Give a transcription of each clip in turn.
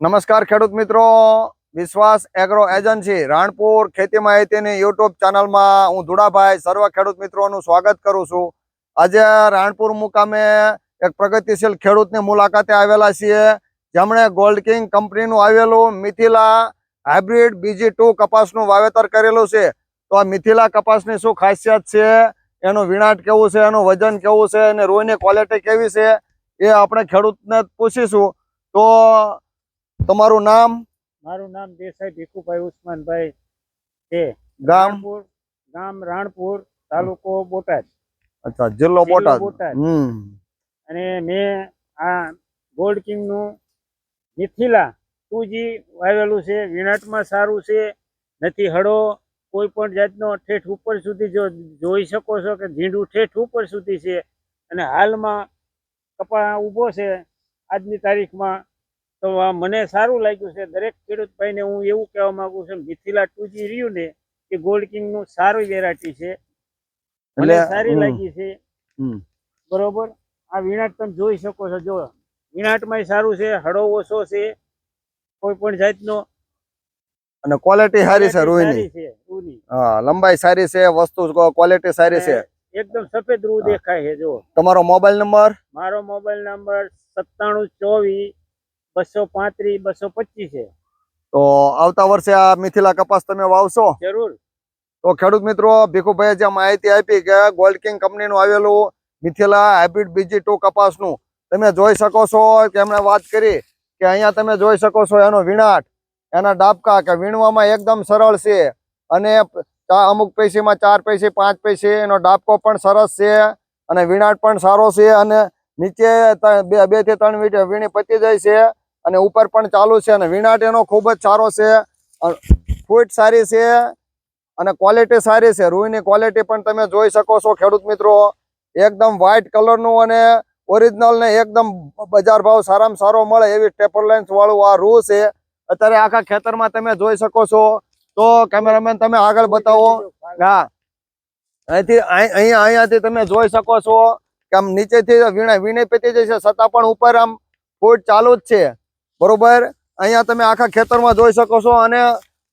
નમસ્કાર ખેડૂત મિત્રો. વિશ્વાસ એગ્રો એજન્સી, રાણપુર ખેતી માહિતીની યુટ્યુબ ચેનલમાં હું ધુડાભાઈ સર્વ ખેડૂત મિત્રોનું સ્વાગત કરું છું. આજે રાણપુર મુકામે એક પ્રગતિશીલ ખેડૂતની મુલાકાતે આવેલા છીએ. જેમણે ગોલ્ડ કિંગ કંપનીનું આવેલું મિથિલા હાઇબ્રિડ બીજી ટુ કપાસનું વાવેતર કરેલું છે. તો આ મિથિલા કપાસની શું ખાસિયત છે? એનું વિણાટ કેવું છે? એનું વજન કેવું છે? અને રોઈની ક્વોલિટી કેવી છે? એ આપણે ખેડૂતને પૂછીશું. તો તમારું નામ? મારું નામ દેસાઈ ભીખુભાઈ ઉસ્માનભાઈ છે. ગામ? ગામ રાણપુર તાલુકો બોટાદ. અચ્છા જિલ્લો બોટાદ. બોટાદ. અને મેં આ ગોલ્ડ કિંગનું મિથિલા ટુ જી વાવેલું છે. વિનાટમાં સારું છે. નથી હળો. કોઈ પણ જાતનો ઠેઠ ઉપર સુધી જો જોઈ શકો છો કે ઝીંડું ઠેઠ ઉપર સુધી છે. અને હાલમાં કપા ઊભો છે. આજની તારીખમાં તો મને સારું લાગ્યું છે. દરેક ખેડૂત ભાઈને હું એવું કહેવા માંગુ છું મિથિલા ટુ જી રહ્યું ને એ ગોલ્ડ કિંગનું સારી વેરાયટી છે. મને સારી લાગી છે. બરોબર? આ વિનાટ તમે જોઈ શકો છો. જો વિનાટમાં સારું છે હળો ઓછો છે કોઈ પણ જાતનો. અને ક્વોલિટી સારી છે રૂની. હા લંબાઈ સારી છે વસ્તુ ક્વોલિટી સારી છે. એકદમ સફેદ રૂ દેખાય છે જો. તમારો મોબાઈલ નંબર મારો મોબાઈલ નંબર સત્તાણું ચોવીસ બસો પાંત્રીસ બસો પચીસ છે. તો આવતા વર્ષે આ મિથિલા કપાસ તમે વાવશો? જરૂર. તો ખેડૂત મિત્રો ભીખુભાઈએ જે માહિતી આપી કે ગોલ્ડ કિંગ કંપનીનું આવેલું મિથિલા હાઇબ્રિડ બીજી ટુ કપાસનું તમે જોઈ શકો છો કે એમણે વાત કરી કે અહીંયા તમે જોઈ શકો છો એનો વીણાટ એના ડાબકા કે વીણવામાં એકદમ સરળ છે. અને અમુક પૈસીમાં ચાર પૈસી પાંચ પૈસી એનો ડાબકો પણ સરસ છે અને વીણાટ પણ સારો છે અને નીચે બે બેથી ત્રણ વીણી પતી જાય છે. અને ઉપર પણ ચાલુ છે અને વિનાટ એનો ખૂબ જ સારો છે. ફૂટ સારી છે અને ક્વોલિટી સારી છે. રૂઈની ક્વોલિટી પણ તમે જોઈ શકો છો ખેડૂત મિત્રો. એકદમ વ્હાઇટ કલરનું અને ઓરિજિનલ ને એકદમ બજાર ભાવ સારામાં સારો મળે એવી ટેપર વાળું આ રૂ છે. અત્યારે આખા ખેતરમાં તમે જોઈ શકો છો. તો કેમેરામેન તમે આગળ બતાવો. હા. અહીંથી અહીં અહીંયા, અહીંયાથી તમે જોઈ શકો છો. કે આમ નીચેથી વીણે વીણે પેતી જશે, છતાં પણ ઉપર આમ ફૂટ ચાલુ જ છે. બરોબર? અહીંયા તમે આખા ખેતરમાં જોઈ શકો છો અને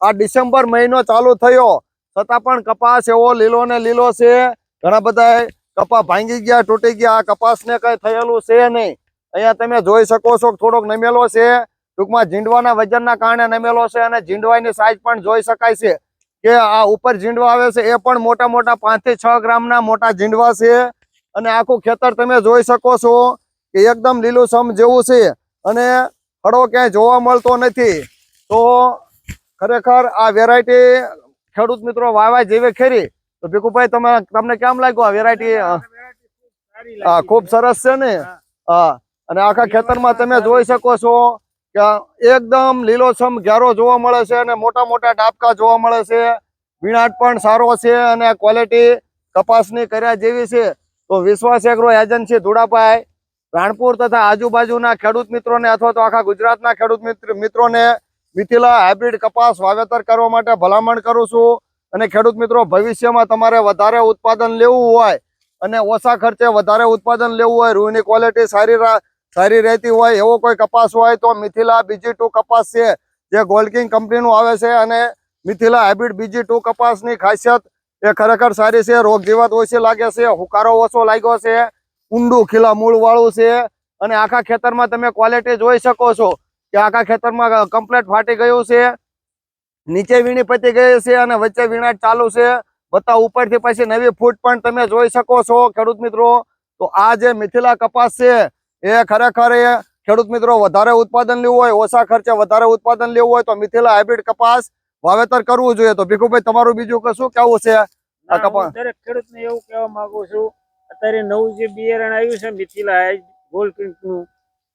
આ ડિસેમ્બર મહિનો ચાલુ થયો. છતાં પણ કપાસ એવો લીલો ને લીલો છે. ઘણા બધા કપા ભાંગી ગયા, તૂટી ગયા. આ કપાસને કઈ થયેલું છે નહીં. અહીંયા તમે જોઈ શકો છો થોડોક નમેલો છે. ટૂંકમાં ઝીંડવાના વજનના કારણે નમેલો છે અને ઝીંડવાની સાઈઝ પણ જોઈ શકાય છે કે આ ઉપર ઝીંડવા આવે છે. એ પણ મોટા મોટા પાંચથી છ ગ્રામના મોટા ઝીંડવા છે. અને આખું ખેતર તમે જોઈ શકો છો કે એકદમ લીલુંછમ જેવું છે. અને હળો ક્યાંય જોવા મળતો નથી. તો ખરેખર આ વેરાયટી ખેડૂત મિત્રો વાવા જેવી ખેરી. તો ભીખુભાઈ તમે તમને કેમ લાગ્યું આ વેરાયટી હા. ખૂબ સરસ છે ને. હા. અને આખા ખેતરમાં તમે જોઈ શકો છો કે એકદમ લીલોછમ ઘેરો જોવા મળે છે અને મોટા મોટા ડાબકા જોવા મળે છે. વીણાટ પણ સારો છે અને ક્વોલિટી કપાસની કર્યા જેવી છે. તો વિશ્વાસ એગ્રો એજન્સી ધુડાભાઈ રાણપુર તથા આજુબાજુના ખેડૂત મિત્રોને અથવા તો આખા ગુજરાતના ખેડૂત મિત્રોને મિથિલા હાઇબ્રિડ કપાસ વાવેતર કરવા માટે ભલામણ કરું છું. અને ખેડૂત મિત્રો, ભવિષ્યમાં તમારે વધારે ઉત્પાદન લેવું હોય અને ઓછા ખર્ચે વધારે ઉત્પાદન લેવું હોય રૂની ક્વોલિટી સારી સારી રહેતી હોય, એવો કોઈ કપાસ હોય તો મિથિલા બીજી ટુ કપાસ છે, જે ગોલ્ડકિંગ કંપનીનું આવે છે અને મિથિલા હાઇબ્રિડ બીજી ટુ કપાસની ખાસિયત એ ખરેખર સારી છે રોગ જીવાત ઓછી લાગે છે, હુકારો ઓછો લાગ્યો છે. ઊંડું ખીલા મૂળ વાળું છે અને આખા ખેતરમાં તમે ક્વોલિટી જોઈ શકો છો કે આખા ખેતરમાં કમ્પ્લેટ ફાટી ગયું છે નીચે વીણી પતી ગઈ છે અને વચ્ચે વીણાટ ચાલુ છે. બતા ઉપરથી પછી નવી ફૂટ પણ તમે જોઈ શકો છો ખેડૂત મિત્રો. તો આ જે મિથિલા કપાસ છે એ ખરેખર એ ખેડૂત મિત્રો વધારે ઉત્પાદન લેવું હોય ઓછા ખર્ચે વધારે ઉત્પાદન લેવું હોય તો મિથિલા હાઇબ્રિડ કપાસ વાવેતર કરવું જોઈએ. તો ભીખુભાઈ તમારું બીજું કશું શું કેવું છે? આ કપાસ દરેક ખેડૂતને એવું કહેવા માંગુ છું અત્યારે નવું જે બિયારણ આવ્યું છે મિથિલા ગોલ્ડનું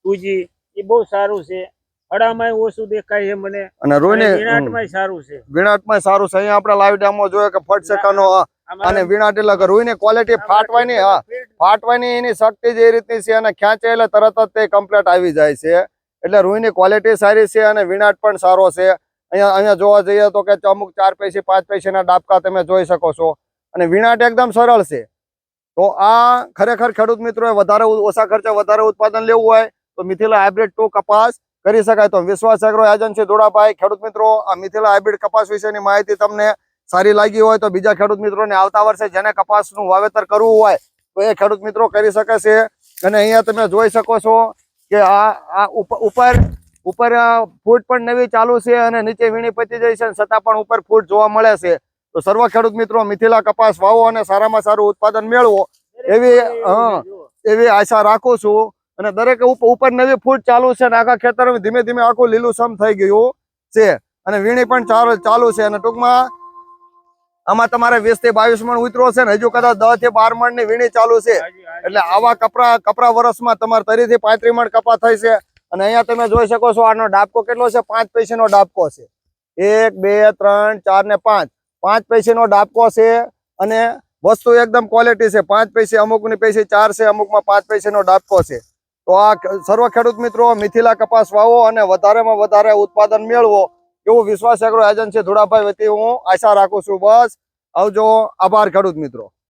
ટુજી એ બહુ સારું છે. હળામાં ઓછું દેખાય છે મને. અને રોઈને વિનાટમાં સારું છે. વીણાટમાં સારું છે. અહીંયા આપણે લાઈવ ડેમો જોયો કે ફટ સેકાનો અને વીણાટ એટલે કે રૂઈની ક્વોલિટી ફાટવાની હા. ફાટવાની એની શક્તિ જે રીતની છે અને ખેંચે એટલે તરત જ તે કમ્પ્લેટ આવી જાય છે. એટલે રૂઈની ક્વોલિટી સારી છે અને વિનાટ પણ સારો છે. અહીંયા અહીંયા જોવા જઈએ તો કે અમુક ચાર પૈસી પાંચ પૈસાના ડાબકા તમે જોઈ શકો છો. અને વિનાટ એકદમ સરળ છે. તો આ ખરેખર ખેડૂત મિત્રોએ વધારે ઓછા ખર્ચે વધારે ઉત્પાદન લેવું હોય તો મિથિલા હાઇબ્રિડ ટુ કપાસ કરી શકાય. તો વિશ્વાસ એગ્રો એજન્સી ધોળાભાઈ. ખેડૂત મિત્રો, આ મિથિલા હાઇબ્રિડ કપાસ વિશેની માહિતી તમને સારી લાગી હોય તો બીજા ખેડૂત મિત્રોને આવતા વર્ષે જેને કપાસનું વાવેતર કરવું હોય તો એ ખેડૂત મિત્રો કરી શકે છે. અને અહીંયા તમે જોઈ શકો છો કે આ આ ઉપ- ઉપર ઉપર ફૂટ પણ નવી ચાલુ છે અને નીચે વીણી પતી જાય છે છતાં પણ ઉપર ફૂટ જોવા મળે છે. તો સર્વ ખેડૂત મિત્રો મિથિલા કપાસ વાવો અને સારામાં સારું ઉત્પાદન મેળવો. એવી, હા. એવી આશા રાખું છું. અને દરેક ઉપ- ઉપર નવી ફૂટ ચાલુ છે અને આખા ખેતર ધીમે ધીમે આખું લીલુંછમ થઈ ગયું છે. અને વીણી પણ ચાલુ ચાલુ છે. અને ટૂંકમાં આમાં તમારે વીસથી બાવીસ મણ ઉતરો છે ને હજુ કદાચ દસથી બાર મણની વીણી ચાલુ છે. એટલે આવા કપરા કપરા વર્ષમાં તમારે તરી થી પાંત્રી મણ કપા થઈ છે. અને અહીંયા તમે જોઈ શકો છો આનો ડાબકો કેટલો છે? પાંચ પૈસાનો ડાબકો છે. એક બે ત્રણ ચાર ને પાંચ. પાંચ પૈસાનો ડાબકો છે અને વસ્તુ એકદમ ક્વોલિટી છે. પાંચ પૈસે અમુકની પૈસે ચાર છે, અમુકમાં પાંચ પૈસાનો ડાબકો છે. તો આ સર્વ ખેડૂત મિત્રો, મિથિલા કપાસ વાવો અને વધારેમાં વધારે ઉત્પાદન મેળવો એવો વિશ્વાસ એગ્રો એજન્સી ધોળાભાઈ વતી હું આશા રાખું છું. બસ, આવજો. આભાર ખેડૂત મિત્રો.